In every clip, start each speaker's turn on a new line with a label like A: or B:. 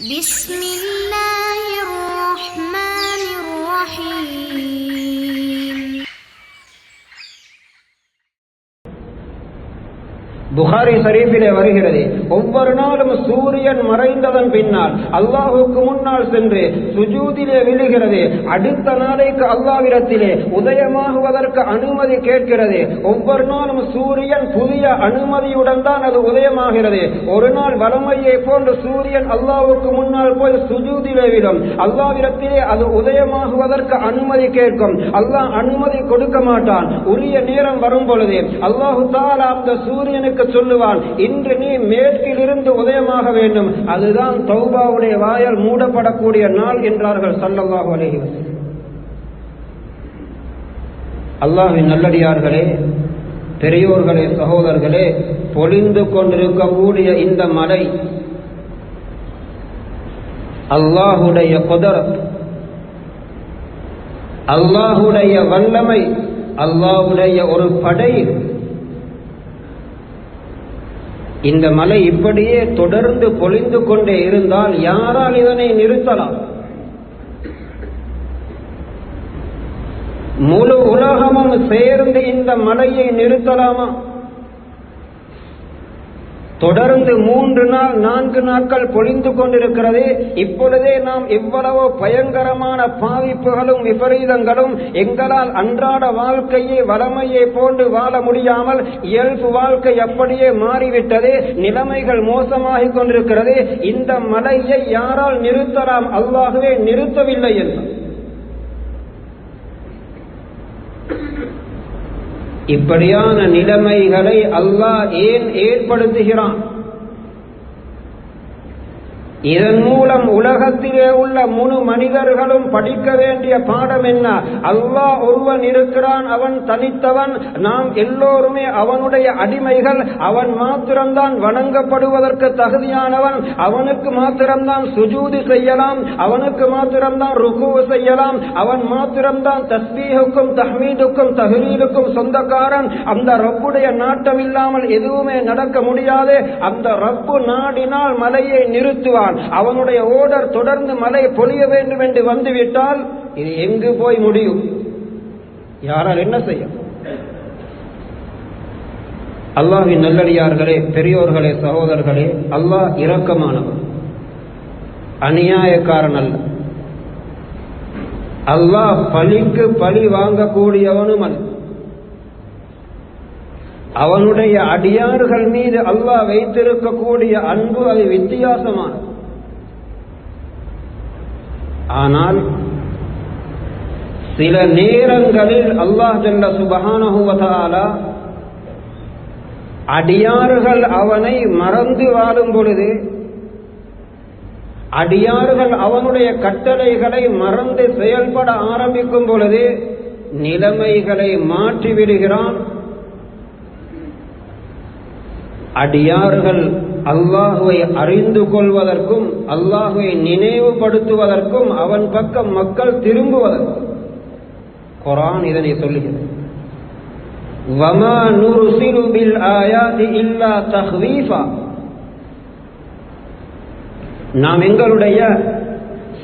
A: بسم الله
B: புகாரி ஷரீஃபிலே வருகிறது. ஒவ்வொரு நாளும் சூரியன் மறைந்ததன் பின்னால் அல்லாஹுக்கு முன்னால் சென்று சுஜூதிலே விழுகிறது. அடுத்த நாளைக்கு அல்லாவிடத்திலே உதயமாகுவதற்கு அனுமதி கேட்கிறது. ஒவ்வொரு நாளும் சூரியன் புதிய அனுமதியுடன் தான் அது உதயமாகிறது. ஒரு நாள் வளமையை போன்று சூரியன் அல்லாஹுக்கு முன்னால் போய் சுஜூதிலே விடும் அல்லாவிடத்திலே அது உதயமாகுவதற்கு அனுமதி கேட்கும். அல்லாஹ் அனுமதி கொடுக்க மாட்டான். உரிய நேரம் வரும் பொழுது அல்லாஹு தாலா அந்த சூரியனுக்கு சொல்லுவான் இன்று நீ மேற்கிலிருந்து உதயமாக வேண்டும். அதுதான் தௌபாவுடைய வாயல் மூடப்படக்கூடிய நாள் என்றார்கள் சல்லல்லாஹு அலைஹி அல்லாஹின் நல்லடியார்களே பெரியோர்களே சகோதரர்களே பொழிந்து கொண்டிருக்கக்கூடிய இந்த மலை அல்லாஹுடைய குதரத் அல்லாஹுடைய வல்லமை அல்லாஹுடைய ஒரு படை இந்த மலை இப்படியே தொடர்ந்து பொழிந்து கொண்டே இருந்தால் யாரால் இதனை நிறுத்தலாம்? முழு உலகமும் சேர்ந்து இந்த மலையை நிறுத்தலாமா? தொடர்ந்து மூன்று நாள் நான்கு நாட்கள் பொழிந்து கொண்டிருக்கிறது இப்பொழுதே நாம் எவ்வளவோ பயங்கரமான பாதிப்புகளும் விபரீதங்களும் எங்களால் அன்றாட வாழ்க்கையை வளமையை போன்று வாழ முடியாமல் இயல்பு வாழ்க்கை அப்படியே மாறிவிட்டது நிலைமைகள் மோசமாகிக் கொண்டிருக்கிறது இந்த மலையை யாரால் நிறுத்தலாம்? அல்லாகவே நிறுத்தவில்லை என்றார் இப்படியான நிலைமைகளை அல்லாஹ் ஏன் ஏற்படுத்துகிறான்? இதன் மூலம் உலகத்திலே உள்ள முழு மனிதர்களும் படிக்க வேண்டிய பாடம் என்ன? அல்லாஹ் ஒருவன் இருக்கிறான் அவன் தனித்தவன். நாம் எல்லோருமே அவனுடைய அடிமைகள். அவன் மாத்திரம்தான் வணங்கப்படுவதற்கு தகுதியானவன். அவனுக்கு மாத்திரம்தான் சுஜூதி செய்யலாம். அவனுக்கு மாத்திரம்தான் ருக்கு செய்யலாம். அவன் மாத்திரம்தான் தஸ்பீஹுக்கும் தஹ்மீதுக்கும் தஹ்ரீருக்கும் சொந்தக்காரன். அந்த ரப்புடைய நாட்டம் இல்லாமல் எதுவுமே நடக்க முடியாது. அந்த ரப்பு நாடினால் மலையை நிறுத்துவான் அவனுடைய ஓடர் தொடர்ந்து மழை பொழிய வேண்டும் என்று வந்துவிட்டால் இது எங்கு போய் முடியும்? யாரால் என்ன செய்ய அல்லாஹின் நல்லடியார்களே பெரியோர்களே சகோதரர்களே அல்லாஹ் இரக்கமானவன் அநியாயக்காரன் அல்ல. அல்லாஹ் பழிக்கு பழி வாங்கக்கூடியவனும் அல்ல. அவனுடைய அடியார்கள் மீது அல்லாஹ் வைத்திருக்கக்கூடிய அன்பு அது வித்தியாசமானது. ஆனால் சில நேரங்களில் அல்லாஹ் ஜல்ல சுபஹானஹுவதாலா அடியார்கள் அவனை மறந்து வாழும் பொழுது அடியார்கள் அவனுடைய கட்டளைகளை மறந்து செயல்பட ஆரம்பிக்கும் பொழுது நிலைமைகளை மாற்றிவிடுகிறான். அடியார்கள் அல்லாஹுவை அறிந்து கொள்வதற்கும் அல்லாஹுவை நினைவுபடுத்துவதற்கும் அவன் பக்கம் மக்கள் திரும்புவதற்கும். குரான் இதனை சொல்லுகிறது. வமா ஆயாதி இல்லா நாம் எங்களுடைய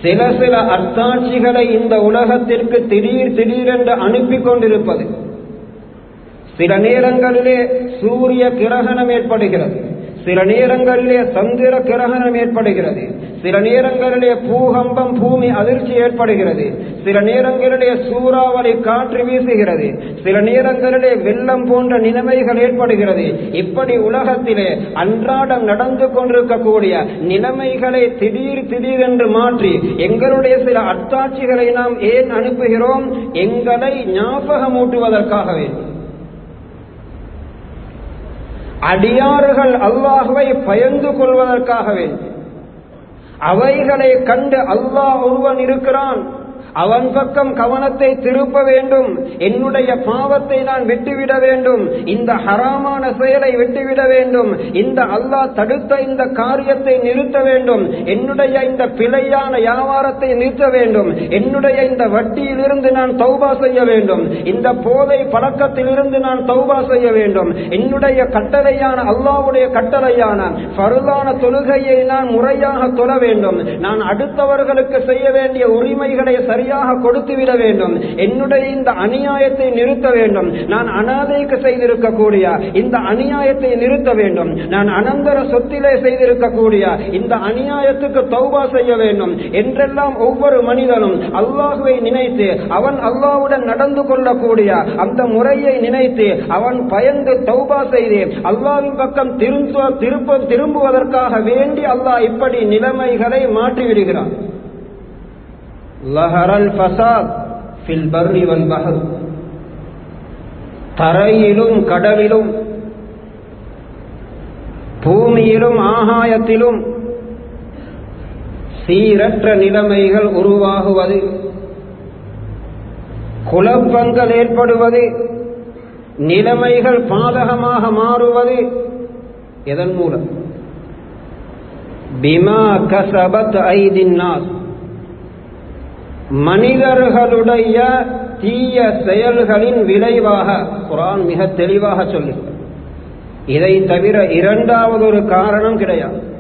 B: சில சில அத்தாட்சிகளை இந்த உலகத்திற்கு திடீர் திடீரென்று அனுப்பி கொண்டிருப்பது சில நேரங்களிலே சூரிய கிரகணம் ஏற்படுகிறது. சில நேரங்களிலே சந்திர கிரகணம் ஏற்படுகிறது. சில நேரங்களிலே பூகம்பம் பூமி அதிர்ச்சி ஏற்படுகிறது. சில நேரங்களிலே சூறாவளி காற்று வீசுகிறது. சில நேரங்களிலே வெள்ளம் போன்ற நிலைமைகள் ஏற்படுகிறது. இப்படி உலகத்திலே அன்றாடம் நடந்து கொண்டிருக்கக்கூடிய நிலைமைகளை திடீர் திடீரென்று மாற்றி எங்களுடைய சில அத்தாட்சிகளை நாம் ஏன் அனுப்புகிறோம்? எங்களை ஞாபகமூட்டுவதற்காக வேண்டும் அடியாறுகள் அல்லாஹுவை பயந்து கொள்வதற்காக வேண்டும் அவைகளை கண்டு அல்லாஹ் ஒருவன் இருக்கிறான். அவன் பக்கம் கவனத்தை திருப்ப வேண்டும். என்னுடைய பாவத்தை நான் விட்டுவிட வேண்டும். இந்த ஹராமான செயலை விட்டுவிட வேண்டும். இந்த அல்லாஹ் தடுத்த இந்த காரியத்தை நிறுத்த வேண்டும். என்னுடைய இந்த பிழையான வியாபாரத்தை நிறுத்த வேண்டும். என்னுடைய இந்த வட்டியிலிருந்து நான் தௌபா செய்ய வேண்டும். இந்த போதை பழக்கத்திலிருந்து நான் தௌபா செய்ய வேண்டும். என்னுடைய கட்டளையான அல்லாவுடைய கட்டளையான பருளான தொழுகையை நான் முறையாக தொழ வேண்டும். நான் அடுத்தவர்களுக்கு செய்ய வேண்டிய உரிமைகளை சரி சரியாக கொடுத்துவிட வேண்டும். என்னுடைய இந்த அநியாயத்தை நிறுத்த வேண்டும். நான் அனாதைக்கு செய்திருக்கக்கூடிய இந்த அநியாயத்தை நிறுத்த வேண்டும். நான் அனந்தர சொத்திலே செய்திருக்கக்கூடிய இந்த அநியாயத்துக்கு தௌபா செய்ய வேண்டும். என்றெல்லாம் ஒவ்வொரு மனிதனும் அல்லாஹுவை நினைத்து அவன் அல்லாவுடன் நடந்து கொள்ளக்கூடிய அந்த முறையை நினைத்து அவன் பயந்து தௌபா செய்து அல்லாஹ்வின் பக்கம் திரும்ப திருப்ப திரும்புவதற்காக வேண்டி அல்லாஹ் இப்படி நிலைமைகளை மாற்றிவிடுகிறான். லஹரல் ஃபசாத் ஃபில் பர்ரி வல் பஹர். தரையிலும் கடலிலும் பூமியிலும் ஆகாயத்திலும் சீரற்ற நிலைமைகள் உருவாகுவது குழப்பங்கள் ஏற்படுவது நிலைமைகள் பாதகமாக மாறுவது எதன் மூலம்? பிமா கசபத் ஐதின் நாஸ். மனிதர்களுடைய தீய செயல்களின் விளைவாக குரான் மிக தெளிவாக சொல்லுகிறது. இதை தவிர இரண்டாவது ஒரு காரணம் கிடையாது.